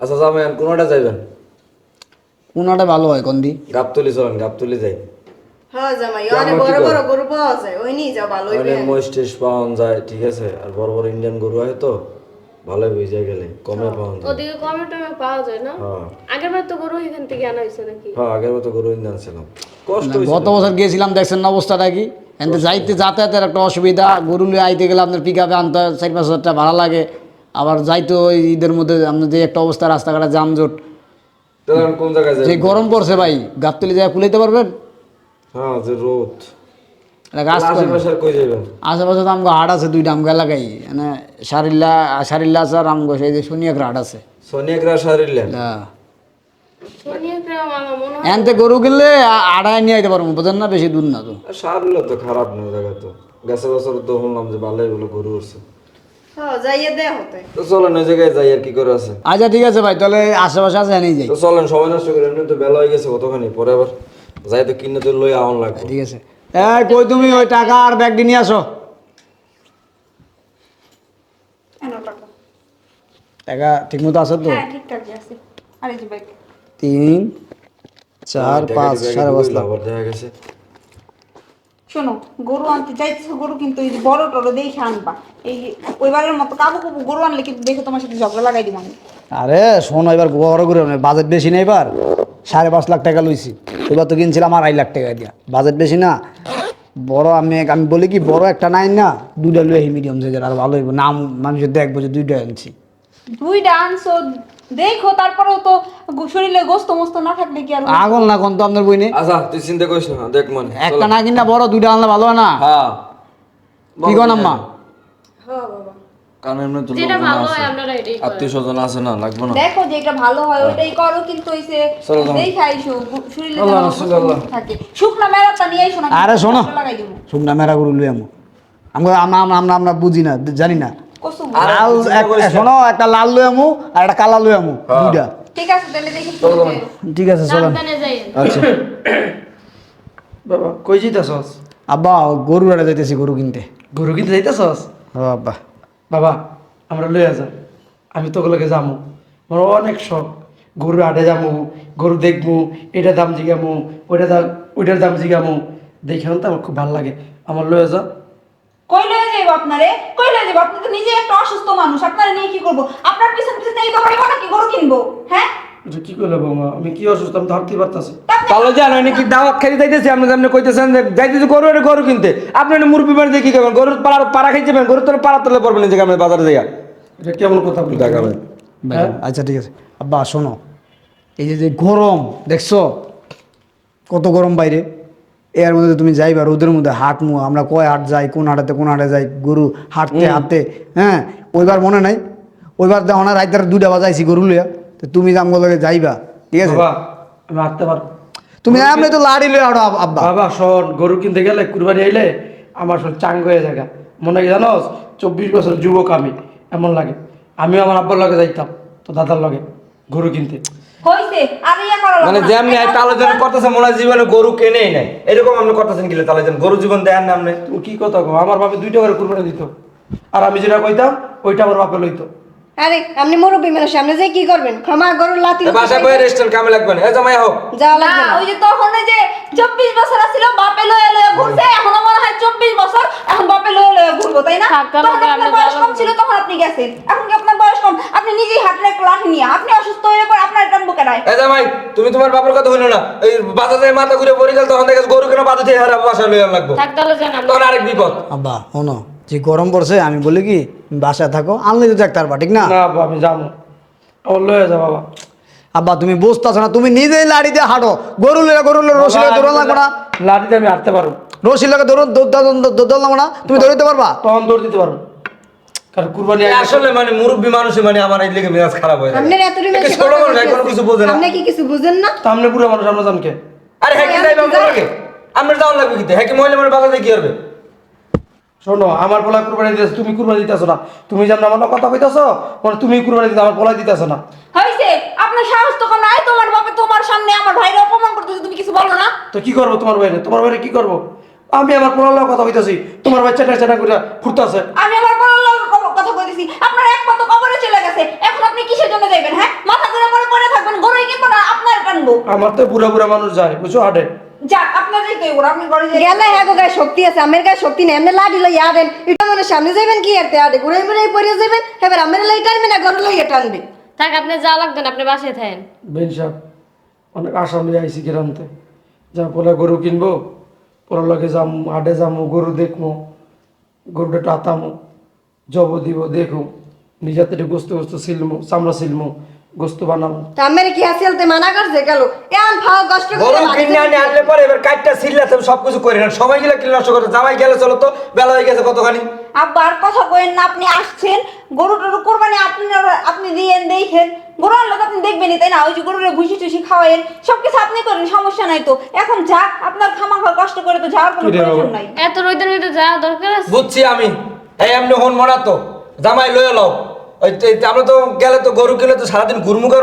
আচ্ছা যাবেন কোনোটা যাইবেন? কোনটা ভালো হয় কন্দি গাবতলি চলেন গাবতলি যাই। হ্যাঁ জামাই অনেক বড় বড় গরু পাওয়া যায় ওই নিয়ে যাও ভালো হইবে। অনেক মহিষ পাওয়া যায় ঠিক আছে? আর বড় বড় ইন্ডিয়ান গরু হয় তো ভালোই বুঝে গেলে কমে পাওয়া যায়। ওদিকে কমে টমে পাওয়া যায় না? হ্যাঁ। আগের বার তো গরু এখান থেকে আনা হয়েছে নাকি? হ্যাঁ আগের মতো গরু ইন্ডিয়ান ছিলাম কষ্ট গত বছর গিয়েছিলাম দেখছেন না অবস্থাটা কি? এনতে যাইতে যাতায়াতের একটা অসুবিধা গরু লিয়ে আইতে গেলে আপনার পিক আপে আনতে হয় চার পাঁচ হাজার টাকা ভাড়া লাগে। আবার যাইতে ওই ঈদের মধ্যে আপনার যে একটা অবস্থা রাস্তাঘাটে যানজট। কোন জায়গায় যে গরম পড়ছে ভাই গাবতলি যায় কুলাইতে পারবেন? হ্যাঁ যে রোদ। আশেপাশে তো আমগো হাট আছে দুইটা আমগো এলাকায়। মানে সারিল্লা সারিল্লা আছে আর আমগো সেই যে শনিয়াকরা হাট আছে। হ্যাঁ। সোনিয়া গ্রাম আমার এনতে গরু কিনলে আড়াই নিয়ে আইতে পারব বুঝেন না বেশি দূর না তো। সারলে তো খারাপ না জায়গা তো। গেছে বছর তো শুনলাম যে ভালোই বলে গরু উঠছে। যাইয়ে দেয়া হতে। তো চলেন ওই জায়গায় যাই আর কি করে আছে। আচ্ছা ঠিক আছে ভাই তাহলে আশেপাশে আছে এনেই যাই। তো চলেন সময় নষ্ট করে এমনি তো বেলা হয়ে গেছে কতখানি? পরে আবার যাই তো কিনে তো লই আউন লাগবে। ঠিক আছে। এই কই তুমি? ওই টাকা আর ব্যাগটি নিয়ে আসো। টাকা। টাকা ঠিক মতো আছে তো? হ্যাঁ আছে। আরে যে ব্যাগ। তিন চার পাঁচ সাড়ে পাঁচ লাখ। দেখা গেছে। শোনো গরু আনতে চাইছো গরু কিন্তু এই যে বড় টড়ো দেখে আনবা। এই ওইবারের মতো কাবু কাবু গরু আনলে কিন্তু দেখে তোমার সাথে ঝগড়া লাগাই দিব আমি। আরে শোনো এবার বড় গরু করে বাজেট বেশি না এবার? সাড়ে পাঁচ লাখ টাকা লইছি। এবার তো কিনছিলাম আড়াই লাখ টাকা দিয়া। বাজেট বেশি না? বড় আমি আমি বলি কি বড় একটা নাই না? দুইটা লুয়ে মিডিয়াম সাইজের আর ভালো হইব। নাম মানুষের দেখব যে দুইটা আনছি। দুইটা আনছো দেখো তারপরেও তো শরীরে গোস্ত মোস্ত না থাকলে কি আর আগল না কোন তো আপনার বই নেই আচ্ছা তুই চিন্তা করিস না দেখ মনে একটা না কিনা বড় দুইটা আনলে ভালো না? হ্যাঁ। কি কন আম্মা হ্যাঁ বাবা। কারণ এমনি তো যেটা ভালো আছে। হয় আপনারা এটাই করেন। আত্মীয় স্বজন আছে না লাগবে না। দেখো যে এটা ভালো হয় ওইটাই করো কিন্তু শরীরে আল্লাহ থাকে। শুকনা নিয়ে না আরে শোনো শুকনা মেরা আমো। আমরা আমরা আমরা আমরা আমরা বুঝি না জানি না। লাল। শোনো একটা লাল লুয়ে আমু আর একটা কালা লুয়ে আমু হ্যাঁ। দুইটা। ঠিক আছে তাহলে দেখি চলো, চলো। ঠিক আছে চলেন আচ্ছা। বাবা কই যাইতাছস? আব্বা গরু আড়ে যাইতেছি গরু কিনতে। গরু কিনতে যাইতাছস? ও আব্বা। বাবা আমরা লইয়া আমি তো লগে যামু। আমার অনেক শখ। গরু আডে যামু গরু দেখব এটা দাম জিগামু ওইটা দাম ওইটার দাম জিগামু। দেখে তো আমার খুব ভালো লাগে। আমার লইয়া যা। কই লয়ে যাইবো আপনারে? কই লয়ে যাইবো? আপনি তো নিজে একটা অসুস্থ মানুষ আপনারা নিয়ে কি করব? আপনার পিছন পিছন এই তো হইব নাকি গরু কিনবো? হ্যাঁ? কি বৌমা? আমি কি অসুস্থ? আমি ধরতে পারতাছি। তা আপনি- তাহলে জানো নাকি দাওয়াত খেতে যাইতেছি আপনি আপনি কইতেছেন যে যাইতেছি গরু এটা গরু কিনতে। আপনি এটা মুরগি দিয়ে কি করবেন গরুর পাড়া পাড়া খাইতে যাবেন গরুর তোর পাড়া তোলে পড়বেন যে আপনি বাজারে যাইয়া। এটা কেমন কথা বলি দেখাবেন হ্যাঁ? আচ্ছা ঠিক আছে। আব্বা শোনো। এই যে যে গরম দেখছ? কত গরম বাইরে? এর মধ্যে তুমি যাইবা রোদের মধ্যে হাঁটমু আমরা কয় হাট যাই কোন হাটাতে কোন হাটে যাই গরু হাঁটতে হাঁটতে হ্যাঁ? ওইবার মনে নাই। ওইবার দেখো না রাইতার দুইটা বাজাইছি গরু লইয়া। তো তুমি জামগো লগে যাইবা ঠিক আছে? আমি হাঁটতে পারব তুমি এমনি তো লাড়ি হাঁটো আব- আব্বা। বাবা শোন গরু কিনতে গেলে কুরবানি আইলে আমার শোন চাঙ্গ হয়ে জায়গা। মনে হয় জানোস? চব্বিশ বছর যুবক আমি এমন লাগে। আমিও আমার আব্বার লগে যাইতাম তো দাদার লগে গরু কিনতে। হইছে আর ইয়া করা মানে যেমনি তাহলে যেন করতেছে মনে হয় জীবনে গরু কেনেই নাই। এরকম আপনি করতেছেন কিলে তাহলে যেন গরু জীবন দেন না আপনি তুমি কি কথা কো আমার বাপে দুইটা করে কুরবানি দিত। আর আমি যেটা কইতাম ওইটা আমার বাপে লইতো। আরে আপনি মুরব্বী মানুষ সামনে যাই কি করবেন? ক্ষমা গরুর লাতি এ বাসায় রেস্টুরেন্ট কামে লাগবে না। এ জামাই হোক। যাওয়া লাগবে না। ওই যে তখন যে চব্বিশ বছর আছিল বাপে লয়ে লয়ে ঘুরছে। এখনও মনে হয় চব্বিশ বছর এখন বাপে লয়ে লয়ে ঘুরবো তাই না? তখন আপনার বয়স কম ছিল তখন আপনি গেছেন। এখন কি কম আপনি নিজেই একটা লাঠি নিয়ে আপনি অসুস্থ হয়ে পর আপনার টানবো কেনায় এ জামাই তুমি তোমার বাপের কথা হইল না। এই বাজারে মাথা ঘুরে পড়ে গেল তখন দেখে গরু কেন বাধা দিয়ে হারা বাসায় লইয়া লাগবো। থাক তাহলে আমরা তখন আরেক বিপদ। আব্বা শোনো যে গরম পড়ছে আমি বলি কি তুমি বাসায় থাকো আনলে তো দেখতে পারবা ঠিক না? না আব্বা আমি যাব। আমার লয়ে যা বাবা। আব্বা তুমি বুঝতেছো না তুমি নিজেই লাড়ি দিয়ে হাঁটো। গরু লইয়া গরু লইয়া রসি লইয়া দৌড় লাগবো না। লাঠিতে আমি হাঁটতে পারব। রসি লইয়া দৌড় দৌড় লাগবো না। তুমি দৌড়তে পারবা? তখন দৌড় দিতে পারব। কারণ কুরবানি আসলে মানে মুরব্বী মানুষ মানে আমার এই লেগে মেজাজ খারাপ হয়ে যায়। আপনার এত একে ছোট মানুষ এখন কিছু বোঝে না। আপনি কি কিছু বুঝেন না? সামনে পুরো মানুষ আমরা জানকে। আরে হ্যাঁ কি যাইবা লাগে আমরা যাওয়ার লাগবে কি হ্যাঁ কি মহিলা মানে বাজারে কি করবে? শোনো আমার পোলা কুরবানি দিতেছ তুমি কুরবানি দিতেছ না। তুমি যেমন আমার কথা কইতেছ মানে তুমি কুরবানি দিতে আমার পোলা দিতেছ না। হয়েছে আপনার সাহস তো কম নাই তোমার বাপে তোমার সামনে আমার ভাইরা অপমান করতেছে তুমি কিছু বলো না। তো কি করব তোমার বাইরে তোমার বাইরে কি করব? আমি আমার পোলার লগে কথা কইতেছি তোমার ভাই চেটা চেটা করে ফুটতেছে। আমি আমার বড় লোক কথা কইতেছি আপনার এক পা তো কবরে চলে গেছে এখন আপনি কিসের জন্য যাইবেন হ্যাঁ মাথা আমার তো বুড়া বুড়া মানুষ যায় বুঝছ হাটে। যাক আপনার যাইতে হইব আপনি ঘরে যাই গেলে হ্যাঁ গো গায়ে শক্তি আছে আমের গায়ে শক্তি নেই এমনি লাডি লই আদেন। এটা মানে সামনে যাবেন কি আরতে আডে ঘুরে ঘুরে পড়ে যাবেন এবার আমের লই টানবে না ঘর লই টানবে? থাক আপনি যা লাগবেন আপনি বাসায় থাকেন। বেন সাহেব অনেক আশা আইসি গ্রামতে যা পোলা গরু কিনবো পোলার লগে যাম হাটে যামু গরু দেখমু গরুটা টাতামু জব দিব দেখু থেকে গোস্ত গোস্ত সিলমু চামড়া সিলমু গোস্ত আমের কি মানা করছে গেল? এমন ফাও কষ্ট করে গরু বাড়ি কিনে আনি আনলে পরে এবার কাটটা সিল্লাতে সব কিছু করে না সময় গেলে কিনে নষ্ট করতে জামাই গেলে চলো তো বেলা হয়ে গেছে কতখানি। আব্বা আর কথা কইেন না আপনি আসছেন গরু টরু কোরবানি আপনি আপনি দিয়েন দেখেন। তো আপনি দেখবেনই তাই না? ওই যে গরুরে ভুসি টুসি খাওয়াইন সবকিছু আপনি করেন সমস্যা নাই তো। এখন যাক আপনার খামাখা কষ্ট করে তো যাওয়ার কোনো? প্রয়োজন নাই। এত রোদের মধ্যে যাওয়া দরকার আছে? বুঝছি আমি এই এমনি হন মনা তো। জামাই লয়ে লও। ওই তো- আমরা তো গেলে তো গরু কিনে তো সারাদিন ঘুরমুখার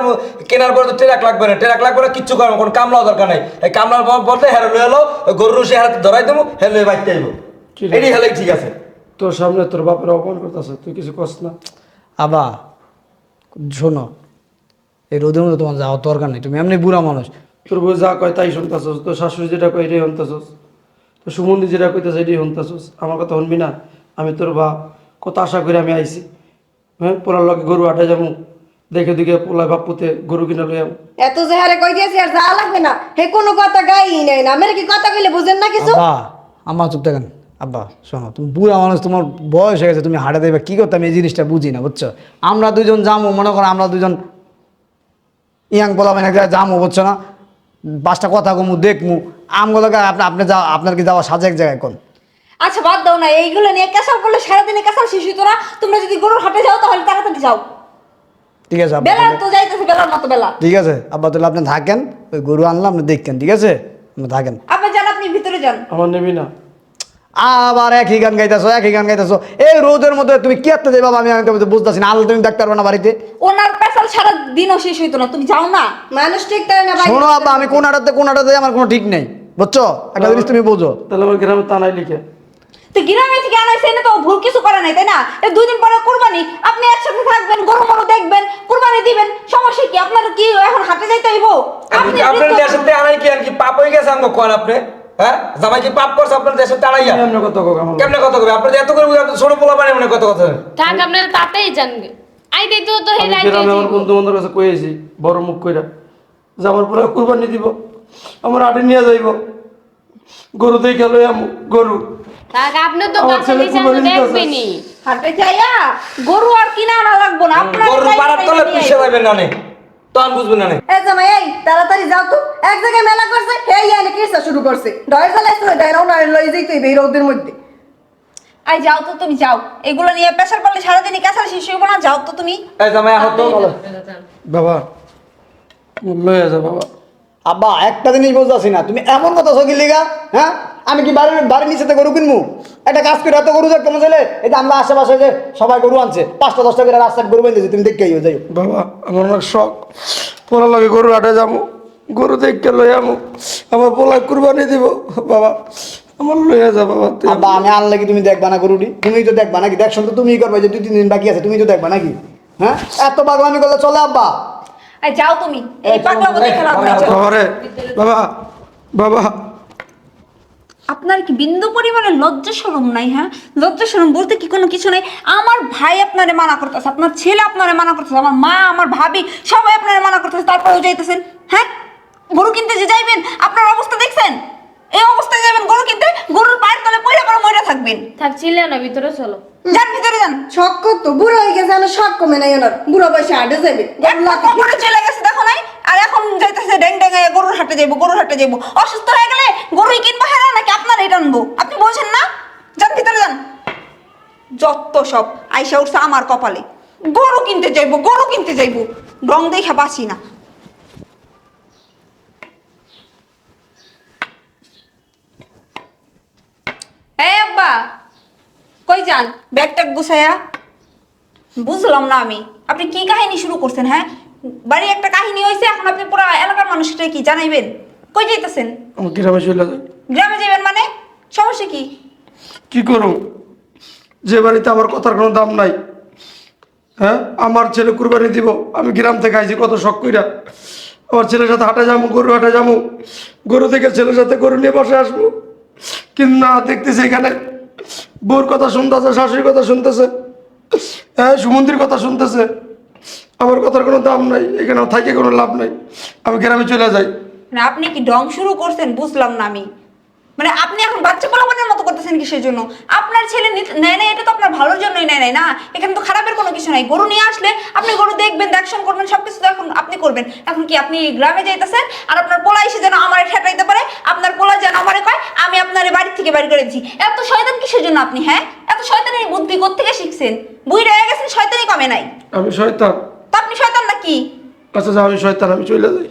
কেনার পরে তো ট্রেক লাগবে না ট্রেক লাগবে না কিচ্ছু করব কোনো কামলাও দরকার নাই। এই কামলার বলতে হ্যাঁ লয়ে ওই গরুর সে হাতে ধরাই দেবো লয়ে বাইতে আইবো। কি রে? এটি হলেই ঠিক আছে। তোর সামনে তোর বাপের অপমান করতেছে তুই কিছু কস না। আবা শোনো এই রোদের মধ্যে তোমার যাওয়ার দরকার নেই তুমি এমনি বুড়া মানুষ। তোর বউ যা কয় তাই শুনতেছস তোর শাশুড়ি যেটা কয় এটাই শুনতেছস। তোর সুমন্দি যেটা কইতেছে এটাই শুনতেছস। আমার কথা শুনবি না? আমি তোর বাপ কত আশা করে আমি আইছি। হ্যাঁ পোলার লগে গরু আটে যাব। দেখে দেখে পোলা বাপুতে গরু কিনে লই যাব এত যে হারে কই দিয়েছি আর যা লাগবে না। হে কোনো কথা গাই নাই না। আমের কি কথা কইলে বুঝেন না কিছু? আব্বা আম্মা চুপ থাকেন। আব্বা শোনো তুমি বুড়া মানুষ তোমার বয়স হয়ে গেছে তুমি হাঁটে দেবে কি করতে আমি এই জিনিসটা বুঝি না বুঝছ? আমরা দুজন যাব মনে করো আমরা দুজন ইয়াং বলা মানে যাব বুঝছ না? পাঁচটা কথা কমু দেখমু। আমগুলোকে আপনি আপনি যা আপনার কি যাওয়া সাজে এক জায়গায় কোন? আচ্ছা বাদ দাও না এইগুলো নিয়ে কেসাল করলে সারাদিনে কেসাল শেষ হইতো না। তোমরা যদি গরুর হাটে যাও তাহলে তাড়াতাড়ি যাও। ঠিক আছে আব্বা বেলা তো যাইতেছে বেলার মতো বেলা। ঠিক আছে আব্বা তাহলে আপনি থাকেন ওই গরু আনলাম আপনি দেখেন ঠিক আছে? আপনি থাকেন। আপনি যান আপনি ভিতরে যান। আমার নেবি না। আবার একই গান গাইতেছো একই গান গাইতেছো। এই রোদের মধ্যে তুমি কি করতে যাই বাবা আমি আমি তো বুঝতেছি না আলো তুমি দেখতে পারবে না বাড়িতে। ওনার পেশাল সারা দিনও শেষ হইতো না তুমি যাও না। মানুষ ঠিক তাই না ভাই শোনো আব্বা আমি কোন আটাতে কোন আটাতে আমার কোনো ঠিক নেই বুঝছ? একটা জিনিস তুমি বোঝো। তাহলে আমার গ্রামে তানাই লিখে। তো গ্রামে থেকে আনাইছে না তো ভুল কিছু করে নাই তাই না? এই দুই দিন পরে কুরবানি আপনি একসাথে থাকবেন গরু মরু দেখবেন কুরবানি দিবেন সমস্যা কি? আপনার কি এখন হাটে যাইতে হইব? আপনি আপনার দেশের থেকে আনাই কি আর কি পাপ হয়ে গেছে আমাকে কোন আপনি? হ্যাঁ? জামাই কি পাপ করছে আপনার দেশের থেকে আনাইয়া এমনি কথা কেমনে কথা কবে? আপনার যে এত করে বুঝে আপনি ছোট পোলা বানিয়ে মনে কত কথা থাক আপনারা তাতেই জানবে তো তো হে রাইতে আমার বন্ধু বান্ধবের কাছে কয়েছি বড় মুখ কইরা যে আমার পুরো কুরবানি দিব আমার আটে নিয়ে যাইব। গরু লই আমু গরু। আপনি তো হাটে যাইয়া গরু আর কিনা আনা লাগবো না আপনার গরুর পাড়ার তলে যাবেন না নে। তখন বুঝবেন না নে। এই জামাই এই তাড়াতাড়ি যাও তো। এক জায়গায় মেলা করছে এই কিসা শুরু করছে। ডয়ের চালাইছে ডয়ের ওনার লই এই রোদের মধ্যে। আই যাও তো তুমি যাও। এগুলো নিয়ে প্রেসার পড়লে সারাদিনই কেসার শেষ হইব না যাও তো তুমি। এই জামাই আহ তো বাবা লয়ে যা বাবা। আব্বা একটা জিনিস বুঝতেছি না। তুমি এমন কথা সকিল লিগা হ্যাঁ? আমি কি বাড়ির বাড়ির নিচেতে গরু কিনবো? একটা কাজ করে এত গরু দেখতে ছেলে এই যে আমরা আশেপাশে যে সবাই গরু আনছে পাঁচটা দশটা করে রাস্তায় গরু বেঁধেছি তুমি দেখে যাই বাবা আমার অনেক শখ। পোলা লাগে গরু আটে যাব গরু দেখে লই আমু আমার পোলা কুরবানি দিব। বাবা আমার লইয়া যা বাবা আব্বা আমি আনলে কি তুমি দেখবা না গরুটি? তুমি তো দেখবা নাকি? দেখছ তো তুমিই করবে যে দুই তিন দিন বাকি আছে তুমি তো দেখবা নাকি? হ্যাঁ? এত পাগলামি করলে চলে আব্বা। আই যাও তুমি এই পাগলামো দেখে লাভ। বাবা বাবা আপনার কি বিন্দু পরিমাণে লজ্জা শরম নাই হ্যাঁ? লজ্জা শরম বলতে কি কোনো কিছু নাই? আমার ভাই আপনারে মানা করতেছে আপনার ছেলে আপনারে মানা করতেছে আমার মা আমার ভাবি সবাই আপনারে মানা করতেছে তারপরেও যাইতেছেন হ্যাঁ? গরু কিনতে যে যাইবেন আপনার অবস্থা দেখছেন? এই অবস্থায় যাবেন গরু কিনতে গরুর পায়ের তলে পয়লা করে মরে থাকবেন। থাক ছিলে না ভিতরে চলো। যান ভিতরে যান। শখ করতো বুড়ো হয়ে গেছে আর শখ কমে নাই ওনার। বুড়ো বয়সে হাঁটে যাবে চলে গেছে আর এখন যাইতেছে ড্যাং ড্যাং গরুর হাটে যাইবো গরুর হাটে যাইবো। অসুস্থ হয়ে গেলে গরুই কিনবো হ্যাঁ নাকি আপনার এটা আনব আপনি বলছেন না? যান ভিতরে যান। যত সব আইসা উঠছে আমার কপালে। গরু কিনতে যাইবো গরু কিনতে যাইবো। রং দেখে বাঁচি না। আব্বা কই যান? ব্যাগটা গুছায়া বুঝলাম না আমি। আপনি কি কাহিনী শুরু করছেন হ্যাঁ? বাড়ি একটা কাহিনী হয়েছে এখন আপনি পুরো এলাকার মানুষটা কি জানাইবেন? কই যাইতেছেন? আমার গ্রামে চলে গ্রামে যাবেন মানে? সমস্যা কি? কি করুম? যে বাড়িতে আমার কথার কোনো দাম নাই হ্যাঁ? আমার ছেলে কুরবানি দিব আমি গ্রাম থেকে আইছি কত শখ কইরা। আমার ছেলের সাথে হাটে যাব গরু হাটে যাব গরু থেকে ছেলের সাথে গরু নিয়ে বসে আসব। কিন্তু না দেখতেছি এখানে বউর কথা শুনতেছে শাশুড়ির কথা শুনতেছে হ্যাঁ? সুমন্দির কথা শুনতেছে। আমার কথার কোনো দাম নাই এখানে থাকে কোনো লাভ নাই। আমি গ্রামে চলে যাই। মানে আপনি কি ডং শুরু করছেন? বুঝলাম না আমি। মানে আপনি এখন বাচ্চা পোলাপানের মতো করতেছেন কিসের জন্য? আপনার ছেলে নেয় না এটা তো আপনার ভালোর জন্যই নেয় নাই না? এখানে তো খারাপের কোনো কিছু নাই। গরু নিয়ে আসলে আপনি গরু দেখবেন দেখশন করবেন সবকিছু তো এখন আপনি করবেন। এখন কি আপনি গ্রামে যাইতেছেন? আর আপনার পোলা এসে যেন আমার ঠেকাইতে পারে? আপনার পোলা যেন আমারে কয় আমি আপনার বাড়ি থেকে বাড়ি করে দিচ্ছি এত শয়তান কিসের জন্য আপনি হ্যাঁ? এত শয়তানের বুদ্ধি কোথেকে শিখছেন? বুই রয়ে গেছেন শয়তানি কমে নাই। আমি শয়তান। তো আপনি শয়তান নাকি? আচ্ছা আমি শয়তান আমি চলে যাই।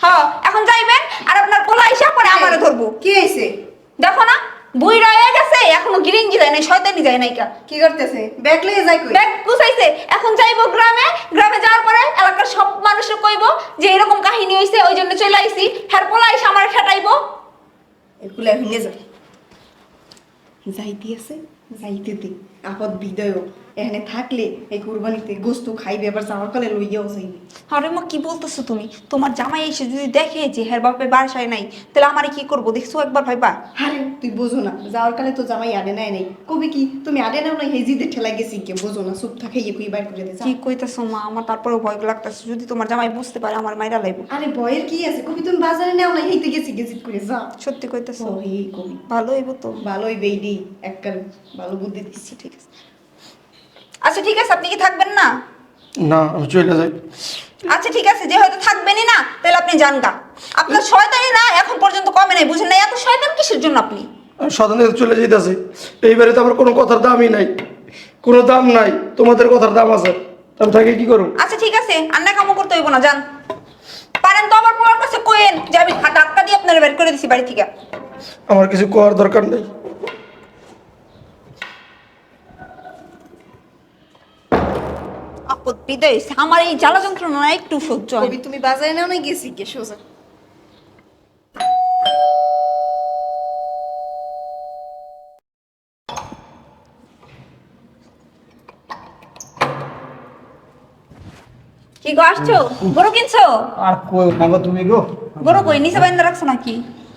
হ্যাঁ এখন যাইবেন আর আপনার পোলা এসে পরে আমারে ধরবো। কি হয়েছে দেখো না বুই রয়ে গেছে এখনও গিরিঞ্জি যায় নাই শয়তানি যায় নাই কা। কি করতেছে? ব্যাগ লইয়ে যাই কই? ব্যাগ গুছাইছে এখন যাইবো গ্রামে গ্রামে যাওয়ার পরে এলাকার সব মানুষে কইবো যে এরকম কাহিনী হইছে ওই জন্য চলে আইছি। হ্যার পোলা এসে আমার ঠেটাইবো এগুলো ভেঙে যাবে যাইতে আছে যাইতে দে। আপদ বিদয় এখানে থাকলে এই কুরবানিতে গোস্ত খাইবে আবার যাওয়ার কালে লইয়াও যাইবে। আরে মা কি বলতেছো তুমি? তোমার জামাই এসে যদি দেখে যে হের বাপে বাসায় নাই তাহলে আমারে কি করব? দেখছ একবার ভাইবা? আরে তুই বোঝো না যাওয়ার কালে তো জামাই আডে নাই নাই। কবি কি? তুমি আডে নাও না হেজিতে ঠেলাই গেছি কে বোঝো না চুপ থাকে ইয়ে কুই বাইর করে দে কি কইতেছো মা আমার তারপরে ভয় লাগতাছে যদি তোমার জামাই বুঝতে পারে আমার মাইরা লাইব। আরে ভয়ের কি আছে? কবি তুমি বাজারে নাও না হেইতে গেছি গেছি করে যা। সত্যি কইতাছো? এই কবি। ভালো হইব তো। ভালো ভালোই বেইডি এককাল ভালো বুদ্ধি দিচ্ছি ঠিক আছে আচ্ছা ঠিক আছে আপনি কি থাকবেন না? না আমি চলে যাই। আচ্ছা ঠিক আছে যে হয়তো থাকবেনই না তাহলে আপনি যান গা। আপনার শয়তানি না এখন পর্যন্ত কমে নাই বুঝেন না এত শয়তান কিসের জন্য আপনি? চলে যেতেছি এইবারে তো আমার কোনো কথার দামই নাই। কোনো দাম নাই। তোমাদের কথার দাম আছে। তা আমি তাকে কি করব? আচ্ছা ঠিক আছে আন্না কামও করতে হইব না যান। পারেন তো আমার পোলার কাছে কোয়েন যে আমি ডাক্তার দিয়ে আপনার বের করে দিছি বাড়ি থেকে। আমার কিছু করার দরকার নেই। হইছে। আমার এই জ্বালা যন্ত্রণা না একটু সহ্য হয়। কবি তুমি বাজারে নাও না গেছি কে সোজা। কি গো আসছো? গরু কিনছো? আর কই মাগো তুমি গো? গরু কই নিচে বাইন্দা রাখছো নাকি?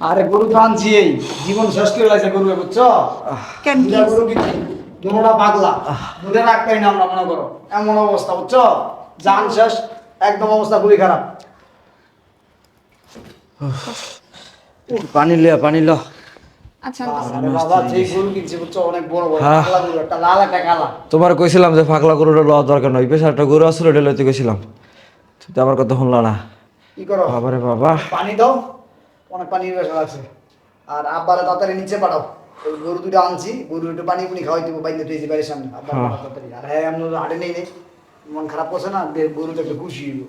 আরে গরু তো আনছি এই। জীবন শেষ করে লাগছে গরু বুঝছ? কেন কি? গরু কিনছি। দুটা পাগলা। দুধে না আমরা মনে করো। এমন অবস্থা বুঝছ? জান শেষ একদম অবস্থা খুবই খারাপ। পানি লিয়া পানি ল। আচ্ছা বড় হ্যাঁ। তোমার কইছিলাম যে ফাঁকলা গরুটা লওয়া দরকার নয় পেশা একটা গরু আসলে এটা লইতে গেছিলাম তুই তো আমার কথা শুনলা না। কি করো? বাবারে বাবা। পানি দাও অনেক পানি লাগছে আর আব্বারে তাড়াতাড়ি নিচে পাঠাও। গরু দুটো আনছি গরু একটু পানি পুনি খাওয়াই দিব বাইন্দে তুই বাড়ির সামনে। তাড়াতাড়ি আর হ্যাঁ আমরা হাটে নেই নেই মন খারাপ করছে না গরুটা একটু খুশি হইব।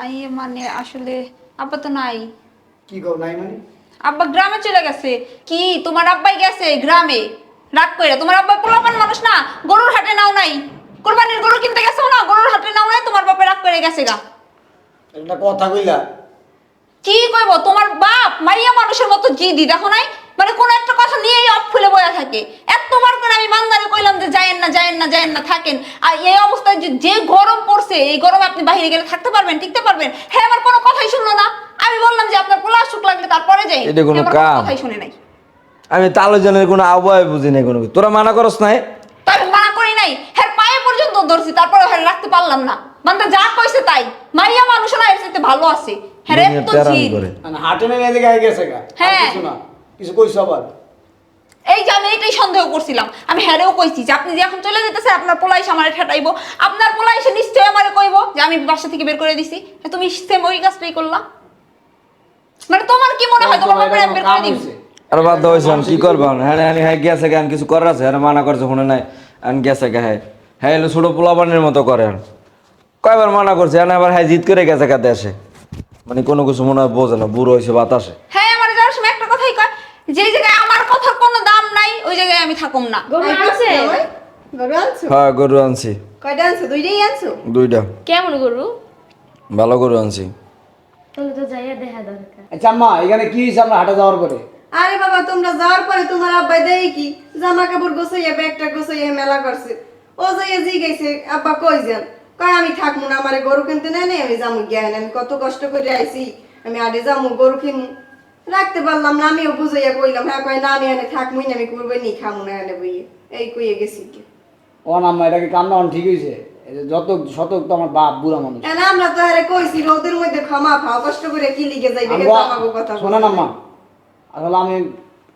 আই মানে আসলে আব্বা তো নাই। কি কর নাই মানে? আব্বা গ্রামে চলে গেছে। কি তোমার আব্বাই গেছে গ্রামে? রাগ কইরা তোমার আব্বা পোলাপান মানুষ না গরুর হাটে নাও নাই। কোরবানির গরু কিনতে গেছো না গরুর হাটে নাও নাই তোমার বাপে রাগ করে গেছে গা। একটা কথা কইলা। কি কইব তোমার বাপ মাইয়া মানুষের মতো জিদি দেখো নাই? মানে কোন একটা কথা নিয়েই অফ ফুলে বয়া থাকে। এতবার করে আমি বান্দারে কইলাম যে যায়েন না যায়েন না যায়েন না থাকেন। আর এই অবস্থায় যে- যে গরম পড়ছে এই গরমে আপনি বাইরে গেলে থাকতে পারবেন টিকতে পারবেন। হ্যাঁ আমার কোনো কথাই শুনলো না। আমি বললাম যে আপনার পোলা সুখ লাগলে তারপরে যাই। এটা কোনো কাম? কথাই শুনে নাই। আমি তালজনের কোনো আবহাওয়া বুঝি নাই কোনো তোরা মানা করস নাই? তবে মানা করি নাই। হ্যাঁ পায়ে পর্যন্ত ধরছি তারপরে হ্যাঁ রাখতে পারলাম না। বান্দা যা কইছে তাই। মারিয়া মানুষ না এর সাথে ভালো আছে। হ্যাঁ রে তো জিদ। মানে হাটে নেই এদিকে গেছে গা। হ্যাঁ। কিছু কইছো আবার? এই যে আমি এটাই সন্দেহ করছিলাম। আমি হ্যারেও কইছি যে আপনি যে এখন চলে যেতেছে আপনার পোলাই আমারে ঠেটাইবো আপনার পোলাই এসে নিশ্চয়ই আমারে কইবো যে আমি বাসা থেকে বের করে দিছি। হ্যাঁ, তুমি সেম ওই কাজটাই করলা। মানে তোমার কি মনে হয়? তোমার বাপের আমি বের করে দিই আর বাদ দাও হয়েছে কি করবা হ্যাঁ হ্যাঁ হ্যাঁ গেছে গান কিছু করার আছে? হ্যাঁ মানা করছে শুনে নাই। আন গেছে গে হ্যাঁ। হ্যাঁ এলো ছোট পোলাপানের মতো করে আর। কয়বার মানা করছে? হ্যাঁ আবার হ্যাঁ জিত করে গেছে কাতে আসে মানে কোনো কিছু মনে হয় বোঝে না বুড়ো হয়েছে বাতাসে হ্যাঁ আমার যাওয়ার সময় একটা কথাই কয় যে জায়গায় আমার কথার কোনো দাম নাই ওই জায়গায় আমি থাকুম না। গরু আছে? গরু আনছো? হ্যাঁ গরু আনছি। কয়টা আনছো? দুইটাই আনছো? দুইটা। কেমন গরু? ভালো গরু আনছি। তাহলে তো যাইয়া দেখা দরকার। আচ্ছা আম্মা এখানে কি হয়েছে? আমরা হাটে যাওয়ার পরে। আরে বাবা তোমরা যাওয়ার পরে তোমার আব্বাই দেই কি? জামা কাপড় গোছাইয়া ব্যাগটা গোছাইয়া মেলা করছে। ও যাইয়া জি গেছে আব্বা কই যান? কয় আমি থাকব না আমারে গরু কিনতে নেয় নেই আমি যাব জ্ঞান আমি কত কষ্ট করে আইছি। আমি আডে যাব গরু কিনবো রাখতে পারলাম না আমিও বুঝাইয়া কইলাম হ্যাঁ কয় না আমি এনে থাকবোই না আমি করবোই নি খামু না এনে বইয়ে। এই কইয়ে গেছি কি? ও নাম্মা এটা কি কান্না অন ঠিক যে যত শতক তো আমার বাপ বুড়া মানুষ। এনে আমরা তো আরে কইছি রোদের মধ্যে ক্ষমা খাও কষ্ট করে কি লিখে যাইবে আমি কিন্তু আমাকে কথা শোনা নাম্মা আসলে আমি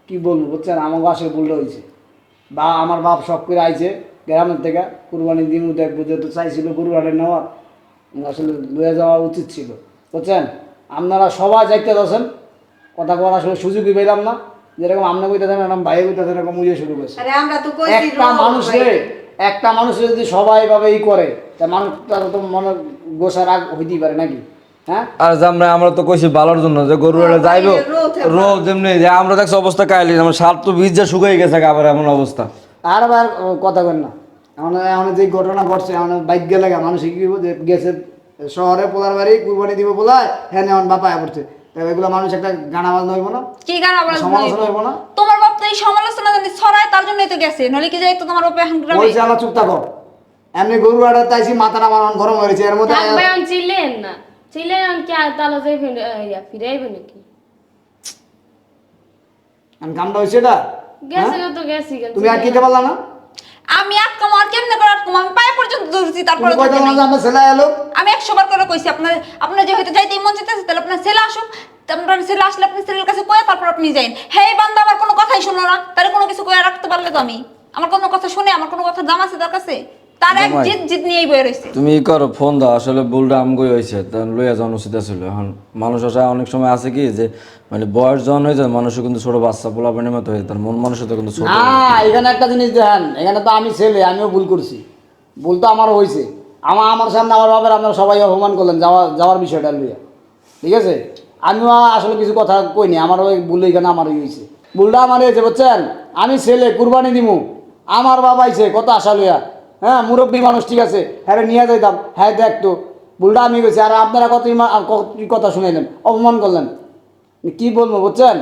কি বলব বুঝছেন? আমাকে আসলে ভুলটা হয়েছে বা আমার বাপ সব করে আইছে গ্রামের থেকে কুরবানি দিন দেখব যেহেতু চাইছিল গরু হাটে নেওয়ার। আসলে লয়ে যাওয়া উচিত ছিল। বুঝছেন? আপনারা সবাই যাইতে দছেন কথা বলার আসলে সুযোগই পেলাম না। যেরকম আপনার কইতেছেন এরকম ভাই কইতেছেন এরকম উইয়ে শুরু করছে। আরে আমরা তো কইছি একটা মানুষে একটা মানুষে যদি সবাই ভাবে ই করে তা মানুষ তার তো মনে গোসা রাগ হইতেই পারে নাকি? হ্যাঁ? আর আমরা আমরা তো কইছি ভালোর জন্য যে গরু এটা যাইবো। রোদ এমনি। যে আমরা দেখছি অবস্থা কাইলি আমার সার তো বীজ যা শুকাই গেছে আবার এমন অবস্থা। আর আবার কথা বল না। এখন যে ঘটনা ঘটছে এখন বাইক গেলে মানুষ কি গেছে শহরে পোলার বাড়ি কুরবানি দিব পোলায় হ্যাঁ এখন বাপা পড়ছে। এগুলো মানুষ একটা গানা বাজনা হইব না। কি গান আবার সমালোচনা হইব না। তোমার বাপ তো এই সমালোচনা জানি ছড়ায় তার জন্যই তো গেছে। নলে কি যাই তো তোমার বাপ এখন গ্রামে? ওই চালা চুপ থাকো। এমনি গরু আড়া তাইছি মাথাটা আমার এখন গরম হয়েছে এর মধ্যে থাকবে আমি চিলেন না। চিলেন আমি কি আর তালা যাই ইয়া ফিরে আইবে নাকি? আমি কামটা হয়েছে এটা? গেছে তো গেছি তুমি আর কিতে পারলা না? আমি আটকাম আর কেমনে করে আটকাম আমি পায়ে পর্যন্ত দৌড়ছি তারপরে তুমি কয়টা আমার ছেলে এলো আমি একশো বার করে কইছি আপনার আপনার যে হয়তো যাইতে মন চাইতেছে তাহলে আপনার ছেলে আসুক। আপনার ছেলে আসলে আপনি ছেলের কাছে কয়ে তারপর আপনি যাইন। বান্দা আমার কোনো কথাই শুনো না। তাহলে কোনো কিছু কয়ে রাখতে পারলে তো আমি। আমার কোনো কথা শুনে আমার কোনো কথা দাম আছে তার কাছে। তার এক জামাই। জিদ জিদ নিয়েই বয়ে রয়েছে তুমি ই করো ফোন দাও। আসলে ভুলটা আমগই হয়েছে তা লইয়া যাওয়ানো উচিত ছিল। এখন মানুষ আসা অনেক সময় আছে কি যে মানে বয়স যখন হয়ে যায়, মানুষও কিন্তু ছোট বাচ্চা পোলাপানির মতো হয়ে তার মন মানুষ তো কিন্তু ছোট এখানে একটা জিনিস দেখেন, এখানে তো আমি ছেলে, আমিও ভুল করছি। ভুল তো আমারও হয়েছে আমার আমার সামনে আমার বাবার আপনারা সবাই অপমান করলেন, যাওয়া, যাওয়ার বিষয়টা লইয়া ঠিক আছে? আমিও আসলে কিছু কথা কইনি আমার ওই ভুল এখানে আমারই হয়েছে ভুলটা আমার হয়েছে বুঝছেন? আমি ছেলে, কুরবানি দিমু। আমার বাবা আইছে কত আশা লইয়া। হ্যাঁ মুরব্বী মানুষ, ঠিক আছে? হ্যাঁ নিয়ে যাইতাম। হ্যাঁ দেখতো ভুলটা আমি গেছি আর আপনারা কত কত কথা শুনাইলেন? অপমান করলেন। কি বলব বুঝছেন?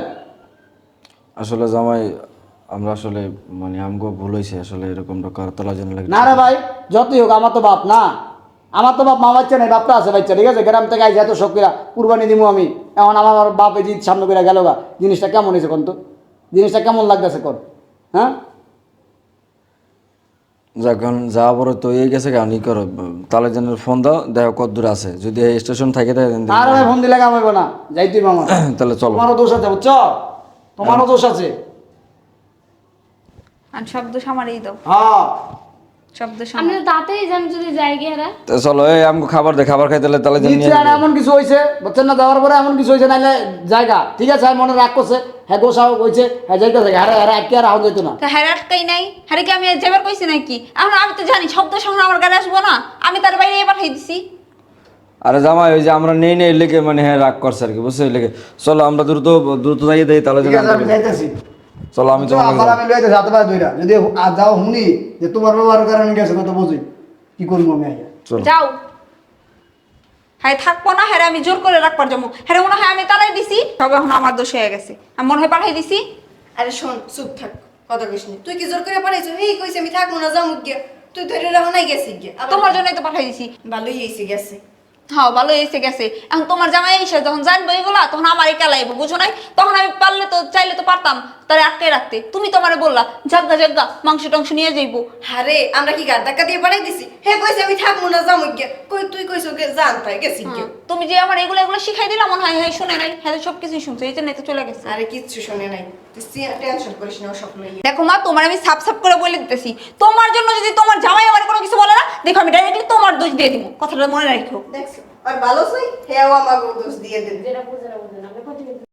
আসলে জামাই আমরা আসলে মানে আমগো ভুল হয়েছে আসলে এরকমটা কার তলা জানা লাগে। না রে ভাই যতই হোক আমার তো বাপ না। আমার তো বাপ মা বাচ্চা নেই বাপটা আছে বাচ্চা ঠিক আছে? গ্রাম থেকে আইসে এত শক্তিরা কুরবানি দিব আমি। এখন আমার বাপ এই জিত সামনে করে গেল গা জিনিসটা কেমন হয়েছে কোন তো? জিনিসটা কেমন লাগতেছে কোন? হ্যাঁ? যখন যা বড় তো এই গেছে গানি ই করো। তাহলে যেন ফোন দাও দেখো কত দূর আছে। যদি এই স্টেশন থাকে। আর ভাই ফোন দিলে কাম হইব না। তুই মামা তাহলে চলো। তোমারও দোষ আছে বুঝছ? তোমারও দোষ আছে। আর শব্দ সামারেই দাও হ্যাঁ। শব্দ আমি তাতেই যান যদি যাই গেরা তা চলো এই আমগো খাবার দে খাবার খাইতে তাহলে নিয়ে নিচে এমন কিছু বুঝছেন না? যাওয়ার পরে এমন কিছু জায়গা। ঠিক আছে মনে রাগ করছে। হ্যাঁ গোসাও হয়েছে হ্যাঁ যাইতেছে হ্যাঁ হ্যাঁ আটকে আর আহত যেত না। তা আটকাই নাই। কি আমি যেবার কইছি নাকি? এখন আমি তো জানি শব্দ আমার গাড়ি আসব না। আমি তার বাইরে এবার পাঠাই দিছি আরে জামাই ওই যে আমরা নেই নেই লেগে মানে হ্যাঁ রাগ করছে আর কি বুঝছ? লেগে। চলো আমরা দ্রুত দ্রুত দেই তাহলে ঠিক আছে আমি যাইতেছি। চলো আমি চলো, তোমাকে আমি লইতে হাতে পায়ে ধইরা যদি আজ যাও হুনি যে তোমার ব্যবহার কারণে গেছে কত বুঝি? কি করব আমি আইয়া? চলো। যাও। হ্যাঁ থাকব না? হ্যাঁ আমি জোর করে রাখবার জমো। হ্যাঁ মনে হয় আমি তালাই দিছি। তবে এখন আমার দোষ হয়ে গেছে। আমি মনে হয় পাঠাই দিছি। আরে শোন চুপ থাক। কথা কইস নি। তুই কি জোর করে পাঠাইছো এই কইছি আমি থাকব না যামু গিয়া। তুই ধরে রাখো নাই গেছি গিয়া। তোমার জন্যই তো পাঠাই দিছি। ভালোই হয়েছে গেছে। হ্যাঁ ভালো এসে গেছে। এখন তোমার জামাই এসে যখন জানব এগুলা তখন আমার কেলাইবো বুঝো নাই? তখন আমি পারলে তো চাইলে তো পারতাম। তারে আটকে রাখতে তুমি তো আমারে বললা জাগা জাগা মাংস টাংস নিয়ে যাইবো। আরে আমরা কি গাড় ধাক্কা দিয়ে পাঠাই দিছি? হে কইছে আমি থাকব না যামু গিয়া। কই তুই কইছো গে জান তাই গেছি গিয়া। তুমি যে আমার এগুলো এগুলো শিখাই দিলাম মনে হয় হ্যাঁ শুনে নাই হ্যাঁ সব কিছুই শুনছে এই জন্য তো চলে গেছে। আরে কিচ্ছু শুনে নাই। তুই টেনশন করিস না সব লইয়া। দেখো মা তোমার আমি সাপ সাপ করে বলে দিতেছি। তোমার জন্য যদি তোমার জামাই আমার কোনো কিছু বলে না দেখো আমি ডাইরেক্টলি তোমার দোষ দিয়ে দিব। কথাটা মনে রাখো দেখছ আর ভালো চাই হেও আমাকে দোষ দিয়ে দেবে। যেটা বুঝে না বুঝে না